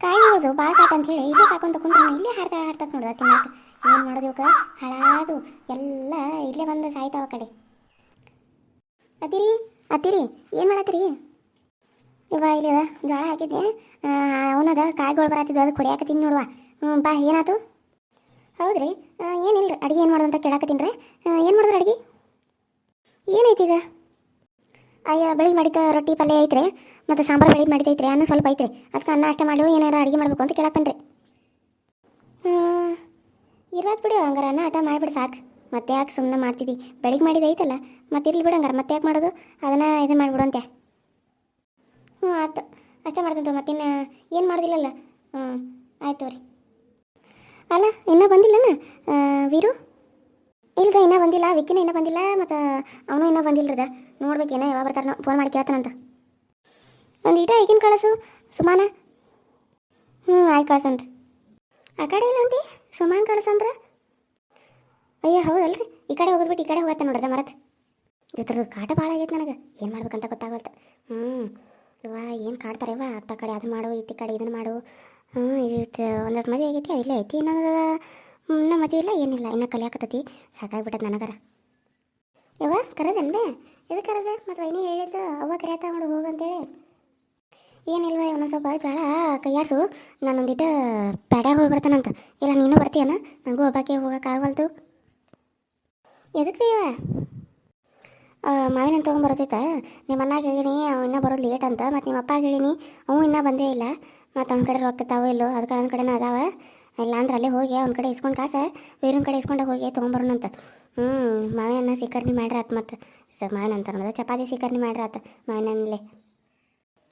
ಕಾಯಿ ಹೊಡೆದು ಭಾಳ ಕಾಟ ಅಂತ ಹೇಳಿ ಇಲ್ಲಿ ಕಾಕೊಂತ ಕುಂಡ್ರು ಇಲ್ಲೇ ಹಾಡ್ತಾ ಹಾಡ್ತಾ ನೋಡ್ದ ತಿನ್ನಾಕ ಏನು ಮಾಡೋದು ಇವಕ್ಕೆ ಹಾಳಾದು. ಎಲ್ಲ ಇಲ್ಲೇ ಬಂದು ಸಾಯ್ತಾವ ಕಡೆ. ಅತ್ತಿರಿ ಅತ್ತಿರಿ, ಏನು ಮಾಡತ್ತೀರಿ? ಇವ ಇಲ್ಲಿ ಅದ ಜೋಳ ಹಾಕಿದ್ದೆ. ಅವನದ ಕಾಯಿಗಳು ಬರತ್ತಿದ್ದು ಅದು ಕುಡಿಯಾಕತ್ತೀನಿ ನೋಡುವ. ಹ್ಞೂ ಬಾ, ಏನಾತು? ಹೌದ್ರಿ. ಏನಿಲ್ಲ ಅಡುಗೆ ಏನು ಮಾಡೋದು ಅಂತ ಕೇಳಾಕತ್ತೀನಿ ರೀ. ಏನು ಮಾಡಿದ್ರಿ ಅಡುಗೆ? ಏನೈತಿ ಈಗ? ಅಯ್ಯ ಬೆಳಿಗ್ಗೆ ಮಾಡಿದ ರೊಟ್ಟಿ ಪಲ್ಯ ಐತ್ರಿ, ಮತ್ತು ಸಾಂಬಾರು ಬೆಳಿಗ್ಗೆ ಮಾಡಿದೈತ್ರಿ ಅನ್ನ ಸ್ವಲ್ಪ ಐತ್ರಿ. ಅದಕ್ಕೆ ಅನ್ನ ಅಷ್ಟೇ ಮಾಡು, ಏನಾರ ಅಡುಗೆ ಮಾಡಬೇಕು ಅಂತ ಕೇಳಕ್ಕನ್ರಿ ಇರೋದು ಬಿಡು ಹಂಗಾರ, ಅನ್ನ ಆಟ ಮಾಡಿಬಿಡು ಸಾಕು. ಮತ್ತೆ ಯಾಕೆ ಸುಮ್ಮನೆ ಮಾಡ್ತಿದ್ದಿ ಬೆಳಿಗ್ಗೆ ಮಾಡಿದೈತಲ್ಲ ಮತ್ತೆ ಇರ್ಲಿ ಬಿಡು ಹಂಗಾರ, ಮತ್ತೆ ಯಾಕೆ ಮಾಡೋದು? ಅದನ್ನ ಇದು ಮಾಡಿಬಿಡು ಅಂತೆ ಹ್ಞೂ ಆಯ್ತು. ಅಷ್ಟೇ ಮಾಡ್ತೀನಿ ಮತ್ತಿನ್ನು ಏನು ಮಾಡೋದಿಲ್ಲಲ್ಲ? ಹ್ಞೂ ಆಯ್ತು ರೀ ಅಲ್ಲ, ಇನ್ನೂ ಬಂದಿಲ್ಲನ? ವೀರು? ಇಲ್ಲದ ಇನ್ನೂ ಬಂದಿಲ್ಲ ವಿಕಿನ ಇನ್ನೂ ಬಂದಿಲ್ಲ, ಮತ್ತು ಅವನು ಇನ್ನೂ ಬಂದಿಲ್ಲದ ನೋಡ್ಬೇಕೇನ ಯಾವಾಗ ಬರ್ತಾರ ಫೋನ್ ಮಾಡಿ ಕೇಳ್ತಾನಂತ. ಒಂದು ಈಟ ಈಗಿನ ಕಳಿಸು, ಸುಮಾನ. ಹ್ಞೂ ಆಯ್ತು ಕಳ್ಸನ್ರಿ ಆ ಕಡೆ ಇಲ್ಲ ಉಂಟಿ ಸುಮಾನ್ ಕಳ್ಸಂದ್ರ? ಅಯ್ಯೋ, ಹೌದಲ್ರಿ. ಈ ಕಡೆ ಹೋಗೋದ್ಬಿಟ್ಟು ಈ ಕಡೆ ಹೋಗತ್ತೆ ನೋಡ್ರೆ ಮರತ್. ಇದ್ರದ್ದು ಕಾಟ ಭಾಳ ಆಗೈತೆ ನನಗೆ. ಏನು ಮಾಡ್ಬೇಕಂತ ಗೊತ್ತಾಗಲ್ತ ಹ್ಞೂ ಇವ ಏನು ಕಾಡ್ತಾರೆ ಇವ ಅತ್ತ ಕಡೆ ಅದು ಮಾಡು, ಇತ್ತ ಕಡೆ ಇದನ್ನು ಮಾಡು. ಹ್ಞೂ ಇದು ಒಂದಷ್ಟು ಮದುವೆ ಆಗೈತಿ ಇಲ್ಲ ಐತಿ ಇನ್ನೊಂದು ಇನ್ನೂ ಮದುವೆ ಇಲ್ಲ, ಏನಿಲ್ಲ, ಇನ್ನೂ ಕಲಿಯಾಕತ್ತೈತಿ ಸಾಕಾಗ್ಬಿಟ್ಟದ ನನಗರ. ಯವ್ವ ಕರೆದನ್ಬೇ ಎದಕ್ಕೆ ಕರೆದೆ ಮತ್ತು ವೈನಿ ಹೇಳಿದ್ದು, ಅವ್ವ ಕರೆಯತ್ತ ಮಾಡು ಹೋಗಂತೇಳಿ ಏನಿಲ್ವ ಇವನ ಸ್ವಲ್ಪ ಜೋಳ ಕೈಯಾಡ್ಸು. ನಾನೊಂದಿಟ್ಟು ಪ್ಯಾಡ ಹೋಗಿ ಬರ್ತಾನಂತ. ಇಲ್ಲ, ನೀನು ಬರ್ತೀಯನ? ನನಗೂ ಒಬ್ಬಾಕೆ ಆಗಲ್ದು ಎದಕ್ಕೆ ಇವ? ಮಾವಿನ ತೊಗೊಂಬರತೈತ ನಿಮ್ಮ ಅಣ್ಣ ಹೇಳಿನಿ ಅವ ಇನ್ನೂ ಬರೋದು ಲೇಟ್ ಅಂತ. ಮತ್ತು ನಿಮ್ಮ ಅಪ್ಪ ಹೇಳಿನಿ, ಅವು ಇನ್ನೂ ಬಂದೇ ಇಲ್ಲ. ಮತ್ತು ಅವ್ನ ಕಡೆ ರೊಕ್ಕ ತಾವೋ ಇಲ್ಲೋ ಅದಕ್ಕೆ ಅವನ ಕಡೆನೂ ಅದಾವ. ಇಲ್ಲ ಅಂದ್ರೆ ಅಲ್ಲೇ ಹೋಗಿ ಅವ್ನ ಕಡೆ ಇಸ್ಕೊಂಡು ಕಾಸ ಬೇರೊಂದು ಕಡೆ ಇಸ್ಕೊಂಡು ಹೋಗಿ ತೊಗೊಂಬರೋಣಂತ ಹ್ಞೂ ಮಾವಿನ ಸಿಕ್ಕರ್ನಿ ಮಾಡ್ರಿ ಆತ್ಮತ್ತೆ ಮತ್ತು. ಸ ಮಾವಿನ ಅಂತ ಅನ್ನೋದು ಚಪಾತಿ ಸೀಕರ್ಣಿ ಮಾಡ್ರಿ ಆತ. ಮಾವಿನ ಹಣ್ಣಲ್ಲೇ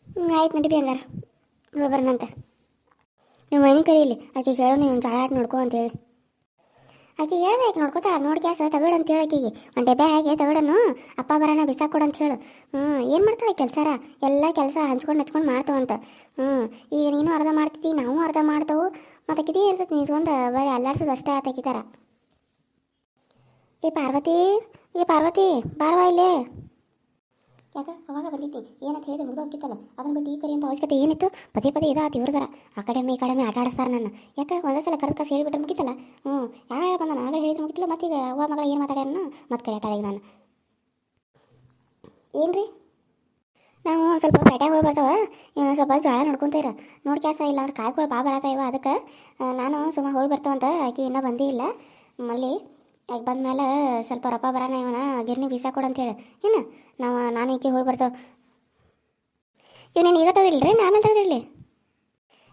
ಹ್ಞೂ ಆಯ್ತು ನಡಿ ಹಂಗಾರ. ಅಂತ ನೀವು ಮನೆ ಕರೀಲಿ ಆಕೆ ಹೇಳೋ, ನೀವು ಜಾಳ ಆಟ ನೋಡ್ಕೊ ಅಂತೇಳಿ ಆಕೆ ಹೇಳ್ಬೇಕು ನೋಡ್ಕೋತಾ, ನೋಡಿ ಕ್ಯಾಸ ತಗಡು ಅಂತ ಹೇಳಿ ಆಕೆಗೆ. ಒಂದು ಡಬ್ಬೆ ಹಾಗೆ ತಗೊಳನು ಅಪ್ಪ ಬರೋಣ ಬಿಸಾಕೊಡು ಅಂತ ಹೇಳು. ಹ್ಞೂ ಏನು ಮಾಡ್ತಾಳೆ ಕೆಲಸಾರ? ಎಲ್ಲ ಕೆಲಸ ಹಂಚ್ಕೊಂಡು ಹಚ್ಕೊಂಡು ಮಾಡ್ತಾವಂತ ಹ್ಞೂ ಈಗ ನೀನು ಅರ್ಧ ಮಾಡ್ತಿದ್ದಿ, ನಾವು ಅರ್ಧ ಮಾಡ್ತಾವು. ಮತ್ತು ಕಿದೇ ಇರ್ತೈತಿ ನಿಂತ್ಕೊಂಡು ಬರೀ ಅಲ್ಲಾಡ್ಸೋದು ಅಷ್ಟೇ ಆತಕಿತಾರ ಏ ಪಾರ್ವತಿ ಏ, ಪಾರ್ವತಿ, ಬಾರವಾ ಇಲ್ಲೇ. ಯಾಕೆ, ಅವಾಗ ಬಂದಿದ್ದಿ? ಏನಂತ ಹೇಳಿದ್ರೆ ಮುಗಿದು ಹೋಗಿತ್ತಲ್ಲ ಅದನ್ನ ಬಿಟ್ಟು ಈ ಕರಿ ಅಂತ ಅವಶ್ಯಕತೆ ಏನಿತ್ತು? ಪದೇ ಪದೇ ಇದಾತಿ ಇವ್ರದಾರ ಆ ಕಡೆಮೆ ಈ ಕಡೆಮೆ ಆಟ ಆಡಿಸ್ತಾರೆ ನನ್ನ. ಯಾಕೆ, ಒಂದೇ ಸಲ ಕರೆದು ಕಸ ಹೇಳಿಬಿಟ್ರೆ ಮುಗಿತಲ್ಲ? ಹ್ಞೂ ಯಾರು ಬಂದ ನಾಳೆ ಹೇಳಿದ್ರೆ ಮುಗಿತಿಲ್ಲ. ಮತ್ತೀಗ ಅವ್ವ ಮಗಳ ಏನು ಮಾತಾಡ್ಯಾರ ಮತ್ತೆ ಕರೆಯತ್ತಾಳೆ ನಾನು ನಾನು. ರೀ ನಾವು ಸ್ವಲ್ಪ ಪೇಟೆಗೆ ಹೋಗಿ ಬರ್ತಾವ. ಸ್ವಲ್ಪ ಜೋಳ ನೋಡ್ಕೊಂತೀರ ನೋಡಿ ಕ್ಯಾಸ ಇಲ್ಲ ಅಂದ್ರೆ ಕಾಯ್ಗಳು ಬಾ ಬರತ್ತ ಇವ ಅದಕ್ಕೆ ನಾನು ಸುಮ್ಮ ಹೋಗಿ ಬರ್ತಾವಂತ. ಆಕೆ ಇನ್ನೂ ಬಂದೇ ಇಲ್ಲ. ಮಲ್ಲಿ ಆಕೆ ಬಂದ್ಮೇಲೆ ಸ್ವಲ್ಪ ರಪ್ಪ ಬರೋಣ ಇವನ, ಗಿರ್ನಿ ಬೀಸಾ ಕೊಡು ಅಂತೇಳಿ ಏನು? ನಾವು, ನಾನು ಹೋಗಿ ಬರ್ತಾವ. ಇವನೇನು ಈಗ ತೆಗೆದಿಲ್ರಿ ನಾ ಆಮೇಲೆ ಇವ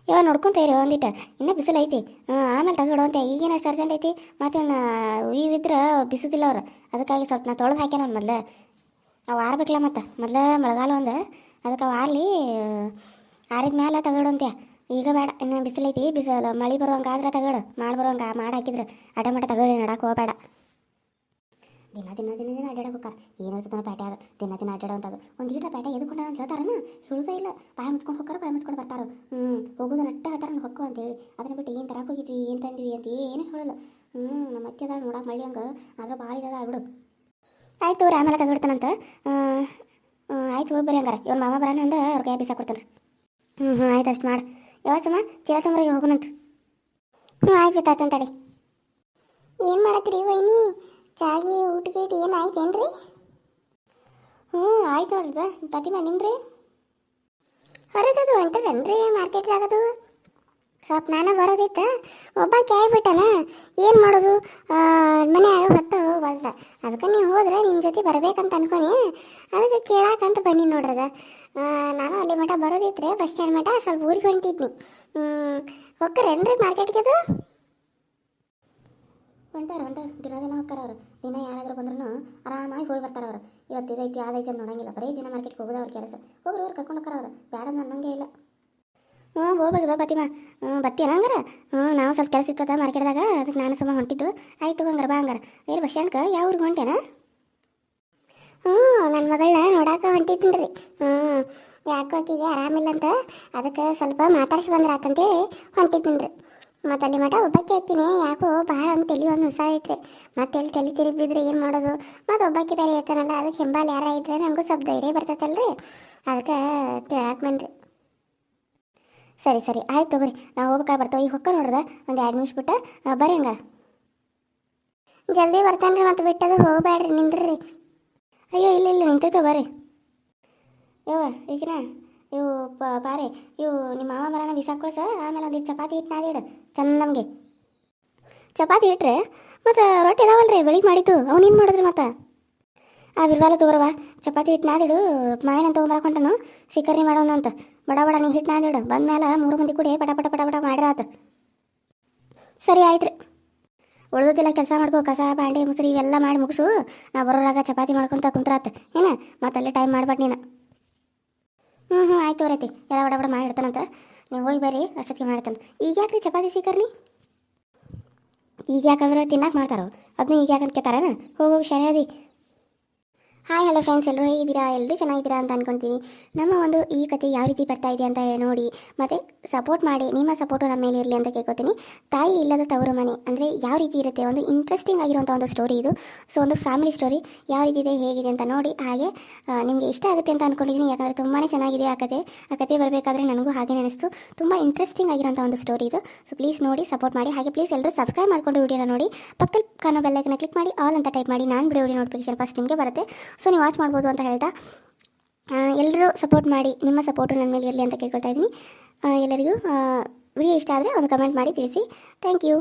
ಇವಾಗ ನೋಡ್ಕೊಂತೀರಿ ಒಂದಿಟ್ಟು. ಇನ್ನೂ ಬಿಸಿಲು ಐತಿ. ಆಮೇಲೆ ತೆಗೆದಿಡು ಅಂತ. ಈಗೇನು ಅಷ್ಟು ಅರ್ಜೆಂಟ್ ಐತಿ? ಮತ್ತು ಇವಿದ್ರೆ ಬಿಸುದಿಲ್ಲ ಅವ್ರು. ಅದಕ್ಕಾಗಿ ಸ್ವಲ್ಪ ನಾ ತೊಳೆದು ಹಾಕ್ಯಾನ ಅವ್ನು ಮೊದಲು. ಅವು ಆರ್ಬೇಕಲ್ಲ ಮತ್ತು. ಮೊದಲು ಮಳೆಗಾಲ ಒಂದು. ಅದಕ್ಕೆ ಅವು ಆರ್ಲಿ ಆರಿದ ಮೇಲೆ ತೆಗೆಡು ಅಂತ್ಯ. ಈಗ ಬೇಡ, ಇನ್ನು ಬಿಸಿಲೈತಿ ಬಿಸಿಲು, ಮಳೆ ಬರುವಂಗೆ ಆದ್ರೆ ತೆಗೆಡು, ಮಾಡಿ ಬರುವಂಗೆ ಮಾಡಿ ಹಾಕಿದ್ರೆ ಅಡ ಮಟ ತಗೊಳ್ಳಿ ನಡಕ್ಕೆ ಹೋಗಬೇಡ. ದಿನ ದಿನ ದಿನ ದಿನ ಅಡ್ಡಾಡಕ್ಕೆ ಹೋಗಾರ ಏನಿರ್ತದ ಅದು ದಿನ ದಿನ ಅಡ್ಡಾಡೋಂಥದ್ದು ಒಂದು ಈಟ ಪ್ಯಾಟೆ ಎದ್ಕೊಂಡ ಅಂತ ಹೇಳ್ತಾರನ ಹೇಳುದೇ ಇಲ್ಲ. ಬಾಯಿ ಮುಚ್ಕೊಂಡು ಹೋಗ್ತಾರೆ ಬಾಯಿ ಮುಚ್ಕೊಂಡು ಬರ್ತಾರೆ. ಹ್ಞೂ ಹೋಗೋದು ನಟ್ಟ ಹೇಳ್ತಾರ ಹೊಕ್ಕು ಅಂತೇಳಿ ಅದನ್ನ ಬಿಟ್ಟು ಏನು ತರಕ್ಕೆ ಹೋಗಿದ್ವಿ, ಏನು ತಂದ್ವಿ ಅಂತ ಏನು ಹೇಳಲ್ಲ. ಹ್ಞೂ ನಮ್ಮ ಅತ್ತೆ ಅದಾಳ ನೋಡಕ್ಕೆ ಮಳ್ಳಿ ಹಂಗೆ. ಆದ್ರೆ ಭಾಳ ಇದಾದ ಬಿಡು. ಆಯಿತು ಆಮೇಲೆ ತೆಗೆದಿಡ್ತಾನಂತ ಆಯ್ತು, ಹೋಗಿ ಬರ್ರಿ ಹಂಗಾರೆ. ಇವ್ರ ಮಾಮ ಬರೋಣ ಅಂದ್ರೆ ಅವ್ರಿಗೆ ಕೈ ಬೀಸ ಕೊಡ್ತಾನೆ ಹ್ಞೂ ಹ್ಞೂ ಆಯ್ತು ಅಷ್ಟು ಮಾಡಿ. ಯಾವತ್ತಮ್ಮ ಚೀಲ ಹೋಗುನಂತ. ಹೋಗೋಣಂತ ಹ್ಞೂ ಆಯ್ತು ಬಿತ್ತಾಯ್ತು ತಡಿ. ಏನು ಮಾಡತ್ತೀರಿ ವೈನಿ? ಚಾಗಿ ಊಟ ಗೀಟ ಏನು ಆಯ್ತೇನ್ರಿ ಹ್ಞೂ ಆಯ್ತು ನೋಡ್ರಿ ಪ್ರತಿಮಾ ನಿಮ್ರಿ ಹೊರಗದು ಹೊಂಟದನ್ರಿ ಮಾರ್ಕೆಟ್ದಾಗದು ಸ್ವಲ್ಪ ನಾನು ಬರೋದಿತ್ತ? ಒಬ್ಬ ಬಿಟ್ಟನ ಏನು ಮಾಡೋದು? ಮನ್ಯಾಗ ಹೊತ್ತು ಹೋಗ್ಬಲ್ದ ಅದಕ್ಕೆ ನೀವು ಹೋದ್ರೆ ನಿಮ್ಮ ಜೊತೆ ಬರ್ಬೇಕಂತ ಅನ್ಕೊನಿ ಅದಕ್ಕೆ ಕೇಳಾಕಂತ ಬನ್ನಿ ನೋಡ್ರದ. ನಾನು ಅಲ್ಲಿ ಮಠ ಬರೋದಿದ್ರೆ ಬಸ್ ಸ್ಟ್ಯಾಂಡ್ ಮಠ, ಸ್ವಲ್ಪ ಊರಿಗೆ ಹೊಂಟಿದ್ನಿ. ಹೊಕ್ಕರೇನ್ರಿ ಮಾರ್ಕೆಟ್ಗೆ ಅದು ಹೊಂಟಾರ ಹೊಂಟಾರ ದಿನ ದಿನ ಹೋಗ್ತಾರ ಅವ್ರು ದಿನ ಯಾರಾದರೂ ಬಂದ್ರೂ ಆರಾಮಾಗಿ ಹೋಗಿ ಬರ್ತಾರೆ ಅವರು ಇವತ್ತು ಇದೈತಿ ಅದೈತಿ ಅಂತ ನೋಡಂಗಿಲ್ಲ. ಬರೀ ದಿನ ಮಾರ್ಕೆಟ್ಗೆ ಹೋಗೋದು ಅವ್ರ ಕೆಲಸ. ಹೋಗ್ರಿ ಅವ್ರು ಕರ್ಕೊಂಡು ಹೋಗ್ತಾರ ಅವರು ಬೇಡ ಅನ್ನಂಗೆ ಇಲ್ಲ. ಹ್ಞೂ ಹೋಗ್ಬೇಕದ ಬತ್ತಿಮಾ ಹ್ಞೂ ಬತ್ತಿ ಹಂಗಾರ? ಹ್ಞೂ, ನಾವು ಸ್ವಲ್ಪ ಕೆಲಸ ಇತ್ತದ ಮಾರ್ಕೆಟ್ದಾಗ ಅದಕ್ಕೆ ನಾನು ಸುಮ್ಮ ಹೊಂಟಿದ್ದು. ಆಯ್ತು ಹಂಗಾರ, ಬಾ ಹಂಗಾರ. ಏರ್ ಬಸ್ ಯಾವ ಊರಿಗೆ ಹೊಂಟೇನ ಹ್ಞೂ ನನ್ನ ಮಗಳನ್ನ ನೋಡಾಕ ಹೊಂಟಿದ್ದೀನಿ ರೀ ಹ್ಞೂ, ಯಾಕೋ ಆಕಿಗೆ ಆರಾಮಿಲ್ಲ ಅಂತ ಅದಕ್ಕೆ ಸ್ವಲ್ಪ ಮಾತಾಡ್ಸಿ ಬಂದ್ರಾತಂತೇಳಿ ಹೊಂಟಿದ್ದೀನಿ ರೀ ಮತ್ತು ಅಲ್ಲಿ ಮಠ ಒಬ್ಬಾಕಿ ಹಾಕಿನಿ ಯಾಕೋ ಭಾಳ ಒಂದು ತಲೆ ಒಂದು ಹೊಸ ಐತ್ರಿ. ಮತ್ತೆ ಎಲ್ಲಿ ತಲೆ ತಿರುಗಿ ಬಿದ್ರೆ ಏನು ಮಾಡೋದು? ಮತ್ತು ಒಬ್ಬಕ್ಕೆ ಬೇರೆ ಇರ್ತಾನಲ್ಲ ಅದಕ್ಕೆ ಹಿಂಬಾಲ್ ಯಾರ ಇದ್ರೆ ನನಗೂ ಸ್ವಲ್ಪ ಧೈರ್ಯ ಬರ್ತೈತಲ್ರಿ. ಅದಕ್ಕೆ ತಿಳಾಕ್ ಬಂದ್ರಿ. ಸರಿ ಸರಿ, ಆಯ್ತು ತಗೋರಿ. ನಾವು ಹೋಗ್ಬೇಕಾಗಿ ಬರ್ತೇವೆ? ಈಗ ಹೊಕ್ಕ ನೋಡ್ದೆ ಒಂದು ಎರಡು ನಿಮಿಷ ಬಿಟ್ಟು ಬರ್ರಿ ಹಂಗ ಜಲ್ದಿ ಬರ್ತಾನೆ ರೀ ಮತ್ತೆ ಬಿಟ್ಟದು ಹೋಗಬೇಡ್ರಿ ನಿಂದ್ರಿ. ಅಯ್ಯೋ, ಇಲ್ಲ ಇಲ್ಲ ನಿಂತೈತೆ ಬರ್ರಿ. ಯವ್ವ, ಈಗಿನ ಇವು ಪ- ಬಾರೆ, ಇವು ನಿಮ್ಮ ಮಾವ ಮರನ ಬಿಸಾಕೊಳ್ಸ ಆಮೇಲೆ ಒಂದು ಚಪಾತಿ ಹಿಟ್ಟು ನಾದಿಡು ಚಂದ ನಮಗೆ. ಚಪಾತಿ ಇಟ್ಟರೆ ಮತ್ತು ರೊಟ್ಟಿ ಅದಾವಲ್ರಿ ಬೆಳಿಗ್ಗೆ ಮಾಡಿತ್ತು ಅವ್ನು ಏನು ಮಾಡಿದ್ರಿ ಮತ್ತೆ? ಆ ಬಿರ್ಬಾಲ ತಗೋರವ ಚಪಾತಿ ಹಿಟ್ಟು ನಾದಿಡು ಮಾಯನ ತೊಗೊಂಬರಕೊಂಡನು ಸಿಕ್ಕರ್ನಿ ಮಾಡೋಣ ಅಂತ. ಬಡ ಬಡ, ನೀ ಹಿಟ್ಟು ನಾದಿಡು ಬಂದ್ಮೇಲೆ ಮೂರು ಮಂದಿ ಕೂಡಿ ಪಟ ಪಟ ಪಟ ಪಟ ಮಾಡಿರಾತ ಸರಿ ಆಯ್ತು ರೀ ಉಳ್ದದಿಲ್ಲ ಕೆಲಸ ಮಾಡ್ಕೋ, ಕಸ, ಬಾಂಡೆ, ಮುಸ್ರಿ ಇವೆಲ್ಲ ಮಾಡಿ ಮುಗಿಸು. ನಾ ಬರೋರಾಗ ಚಪಾತಿ ಮಾಡ್ಕೊಂತ ಕುಂತ್ರಾತ. ಏನ? ಮತ್ತಲ್ಲೇ ಟೈಮ್ ಮಾಡ್ಬೇಡ ನೀನು. ಹ್ಞೂ ಹ್ಞೂ ಆಯ್ತು ರೈತಿ ಎಲ್ಲ ಬಡ ಬಡ ಮಾಡಿಡ್ತಾನಂತ ನೀವು ಹೋಗಿ ಬರ್ರಿ, ಅಷ್ಟೊತ್ತಿಗೆ ಮಾಡ್ತಾನೆ. ಈಗ ಯಾಕ್ರಿ ಚಪಾತಿ ಸಿಕ್ಕರ್ನಿ ಈಗ ಯಾಕಂದ್ರೆ ತಿನ್ನಕ್ಕೆ ಮಾಡ್ತಾರೋ? ಅದನ್ನ ಈಗ ಯಾಕಂತ ಕೇಳ್ತಾರೇನ? ಹೋಗಿ ಹೋಗಿ ಶನಿಯಾದಿ ಹಾಯ್ ಹಲೋ ಫ್ರೆಂಡ್ಸ್ ಎಲ್ಲರೂ ಹೇಗಿದ್ದೀರಾ? ಎಲ್ಲರೂ ಚೆನ್ನಾಗಿದ್ದೀರಾ ಅಂತ ಅನ್ಕೊತೀನಿ. ನಮ್ಮ ಒಂದು ಈ ಕತೆ ಯಾವ ರೀತಿ ಬರ್ತಾ ಇದೆ ಅಂತ ನೋಡಿ. ಮತ್ತು ಸಪೋರ್ಟ್ ಮಾಡಿ, ನಿಮ್ಮ ಸಪೋರ್ಟು ನಮ್ಮ ಮೇಲೆ ಇರಲಿ ಅಂತ ಕೇಳ್ಕೊತೀನಿ. ತಾಯಿ ಇಲ್ಲದ ತವರು ಮನೆ ಅಂದರೆ ಯಾವ ರೀತಿ ಇರುತ್ತೆ? ಒಂದು ಇಂಟ್ರೆಸ್ಟಿಂಗ್ ಆಗಿರುವಂಥ ಒಂದು ಸ್ಟೋರಿ ಇದು. ಸೊ ಒಂದು ಫ್ಯಾಮಿಲಿ ಸ್ಟೋರಿ ಯಾವ ರೀತಿ ಇದೆ, ಹೇಗಿದೆ ಅಂತ ನೋಡಿ. ಹಾಗೆ ನಿಮಗೆ ಇಷ್ಟ ಆಗುತ್ತೆ ಅಂತ ಅಂದ್ಕೊಂಡಿದ್ದೀನಿ ಯಾಕಂದರೆ ತುಂಬಾ ಚೆನ್ನಾಗಿದೆ ಆ ಕತೆ. ಆ ಕತೆ ಬರಬೇಕಾದ್ರೆ ನನಗೂ ಹಾಗೆ ಅನಿಸ್ತು. ತುಂಬ ಇಂಟ್ರೆಸ್ಟಿಂಗ್ ಆಗಿರೋಂಥ ಒಂದು ಸ್ಟೋರಿ ಇದು. ಸೊ ಪ್ಲೀಸ್ ನೋಡಿ ಸಪೋರ್ಟ್ ಮಾಡಿ. ಹಾಗೆ ಪ್ಲೀಸ್ ಎಲ್ಲರೂ ಸಬ್ಸ್ಕ್ರೈಬ್ ಮಾಡ್ಕೊಂಡು ವಿಡಿಯೋನ ನೋಡಿ. ಪಕ್ಕದಲ್ಲಿ ಕಾನೋ ಬೆಲ್ಲೈಕನ್ನ ಕ್ಲಿಕ್ ಮಾಡಿ. ಆಲ್ ಅಂತ ಟೈಪ್ ಮಾಡಿ. ನಾನು ಬಿಡೋ ನೋಟಿಫಿಕೇಶನ್ ಫಸ್ಟ್ ನಿಮಗೆ ಬರುತ್ತೆ. ಸೊ ನೀವು ವಾಚ್ ಮಾಡ್ಬೋದು ಅಂತ ಹೇಳ್ತಾ. ಎಲ್ಲರೂ ಸಪೋರ್ಟ್ ಮಾಡಿ, ನಿಮ್ಮ ಸಪೋರ್ಟು ನನ್ನ ಮೇಲೆ ಇರಲಿ ಅಂತ ಕೇಳ್ಕೊಳ್ತಾ ಇದ್ದೀನಿ. ಎಲ್ಲರಿಗೂ ವಿಡಿಯೋ ಇಷ್ಟ ಆದರೆ ಒಂದು ಕಮೆಂಟ್ ಮಾಡಿ ತಿಳಿಸಿ. Thank you